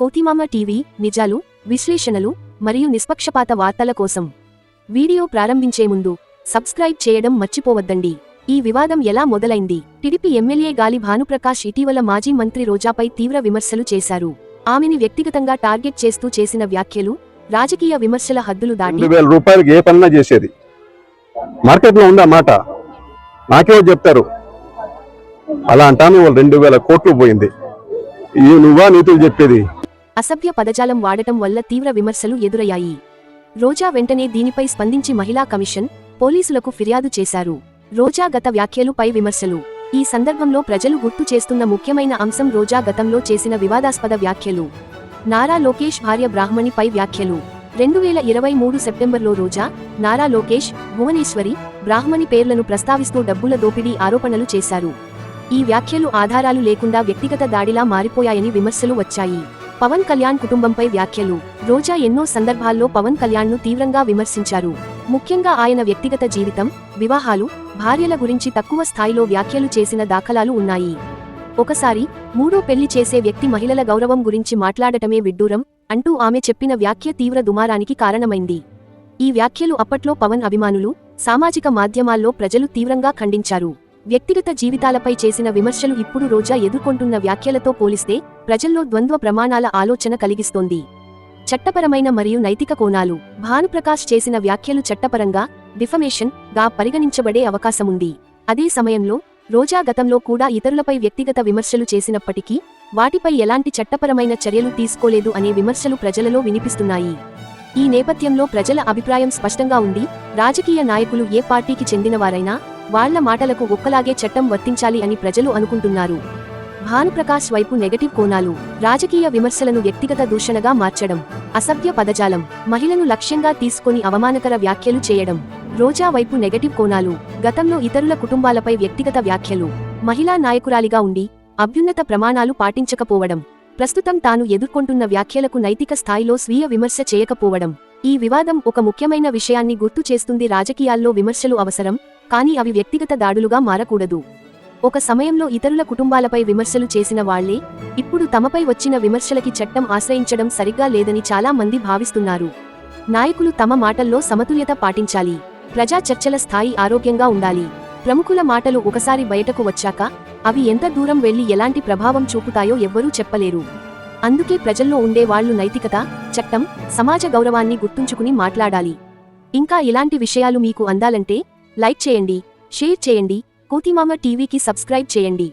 కోతిమామ TV నిజాలు విశ్లేషణలు మరియు నిష్పక్షపాత వార్తల కోసం వీడియో ప్రారంభించే ముందు సబ్స్క్రైబ్ చేయడం మర్చిపోవద్దండి. ఈ వివాదం ఎలా మొదలైంది? టిడిపి ఎమ్మెల్యే గాలి భానుప్రకాష్ ఇటీవల మాజీ మంత్రి రోజాపై తీవ్ర విమర్శలు చేశారు. ఆమెని వ్యక్తిగతంగా టార్గెట్ చేస్తూ చేసిన వ్యాఖ్యలు రాజకీయ విమర్శల హద్దులు దాటి రెండు వేల ఏ చేసేది. మార్కెట్లో ఉందా మాట? నాకే చెప్తారు. అలా అంటాను వాళ్ళు రెండు వేల కోట్లు పోయింది. ఈ నువ్వా నీతులు చెప్పేది? అసభ్య పదజాలం వాడటం వల్ల తీవ్ర విమర్శలు ఎదురయ్యాయి. రోజా వెంటనే దీనిపై స్పందించి మహిళా కమిషన్ పోలీసులకు ఫిర్యాదు చేశారు. రోజా గత వ్యాఖ్యలుపై విమర్శలు. ఈ సందర్భంలో ప్రజలు గుర్తు చేస్తున్న ముఖ్యమైన అంశం రోజా గతంలో చేసిన వివాదాస్పద వ్యాఖ్యలు. నారా లోకేష్ భార్య బ్రాహ్మణిపై వ్యాఖ్యలు. రెండు వేల ఇరవై మూడు సెప్టెంబర్లో రోజా నారా లోకేష్ భువనేశ్వరి బ్రాహ్మణి పేర్లను ప్రస్తావిస్తూ డబ్బుల దోపిడీ ఆరోపణలు చేశారు. ఈ వ్యాఖ్యలు ఆధారాలు లేకుండా వ్యక్తిగత దాడిలా మారిపోయాయని విమర్శలు వచ్చాయి. పవన్ కళ్యాణ్ కుటుంబంపై వ్యాఖ్యలు. రోజా ఎన్నో సందర్భాల్లో పవన్ కళ్యాణ్ను తీవ్రంగా విమర్శించారు. ముఖ్యంగా ఆయన వ్యక్తిగత జీవితం వివాహాలు భార్యల గురించి తక్కువ స్థాయిలో వ్యాఖ్యలు చేసిన దాఖలాలు ఉన్నాయి. ఒకసారి మూడో పెళ్ళి చేసే వ్యక్తి మహిళల గౌరవం గురించి మాట్లాడటమే విడ్డూరం అంటూ ఆమె చెప్పిన వ్యాఖ్య తీవ్ర దుమారానికి కారణమైంది. ఈ వ్యాఖ్యలు అప్పట్లో పవన్ అభిమానులు సామాజిక మాధ్యమాల్లో ప్రజలు తీవ్రంగా ఖండించారు. వ్యక్తిగత జీవితాలపై చేసిన విమర్శలు ఇప్పుడు రోజా ఎదుర్కొంటున్న వ్యాఖ్యలతో పోలిస్తే ప్రజల్లో ద్వంద్వ ప్రమాణాల ఆలోచన కలిగిస్తోంది. చట్టపరమైన మరియు నైతిక కోణాలు. భానుప్రకాష్ చేసిన వ్యాఖ్యలు చట్టపరంగా డిఫమేషన్గా పరిగణించబడే అవకాశముంది. అదే సమయంలో రోజా గతంలో కూడా ఇతరులపై వ్యక్తిగత విమర్శలు చేసినప్పటికీ వాటిపై ఎలాంటి చట్టపరమైన చర్యలు తీసుకోలేదు అనే విమర్శలు ప్రజలలో వినిపిస్తున్నాయి. ఈ నేపథ్యంలో ప్రజల అభిప్రాయం స్పష్టంగా ఉంది. రాజకీయ నాయకులు ఏ పార్టీకి చెందినవారైనా వాళ్ళ మాటలకు ఒక్కలాగే చట్టం వర్తించాలి అని ప్రజలు అనుకుంటున్నారు. భానుప్రకాష్ వైపు నెగటివ్ కోణాలు రాజకీయ విమర్శలను వ్యక్తిగత దూషణగా మార్చడం అసభ్య పదజాలం మహిళను లక్ష్యంగా తీసుకొని అవమానకర వ్యాఖ్యలు చేయడం రోజా వైపు నెగటివ్ కోణాలు గతంలో ఇతరుల కుటుంబాలపై వ్యక్తిగత వ్యాఖ్యలు మహిళా నాయకురాలిగా ఉండి అభ్యున్నత ప్రమాణాలు పాటించకపోవడం ప్రస్తుతం తాను ఎదుర్కొంటున్న వ్యాఖ్యలకు నైతిక స్థాయిలో స్వీయ విమర్శ చేయకపోవడం ఈ వివాదం ఒక ముఖ్యమైన విషయాన్ని గుర్తు చేస్తుంది రాజకీయాల్లో విమర్శలు అవసరం కానీ అవి వ్యక్తిగత దాడులుగా మారకూడదు. ఒక సమయంలో ఇతరుల కుటుంబాలపై విమర్శలు చేసిన వాళ్ళే ఇప్పుడు తమపై వచ్చిన విమర్శలకి చట్టం ఆశ్రయించడం సరిగ్గా లేదని చాలా మంది భావిస్తున్నారు. నాయకులు తమ మాటల్లో సమతుల్యత పాటించాలి. ప్రజా చర్చల స్థాయి ఆరోగ్యంగా ఉండాలి. ప్రముఖుల మాటలు ఒకసారి బయటకు వచ్చాక అవి ఎంత దూరం వెళ్ళి ఎలాంటి ప్రభావం చూపుతాయో ఎవ్వరూ చెప్పలేరు. అందుకే ప్రజల్లో ఉండే వాళ్ళు నైతికత చట్టం సమాజ గౌరవాన్ని గుర్తుంచుకుని మాట్లాడాలి. ఇంకా ఇలాంటి విషయాలు మీకు అందాలంటే లైక్ చేయండి షేర్ చేయండి కోతిమామ టీవీకి సబ్స్క్రైబ్ చేయండి.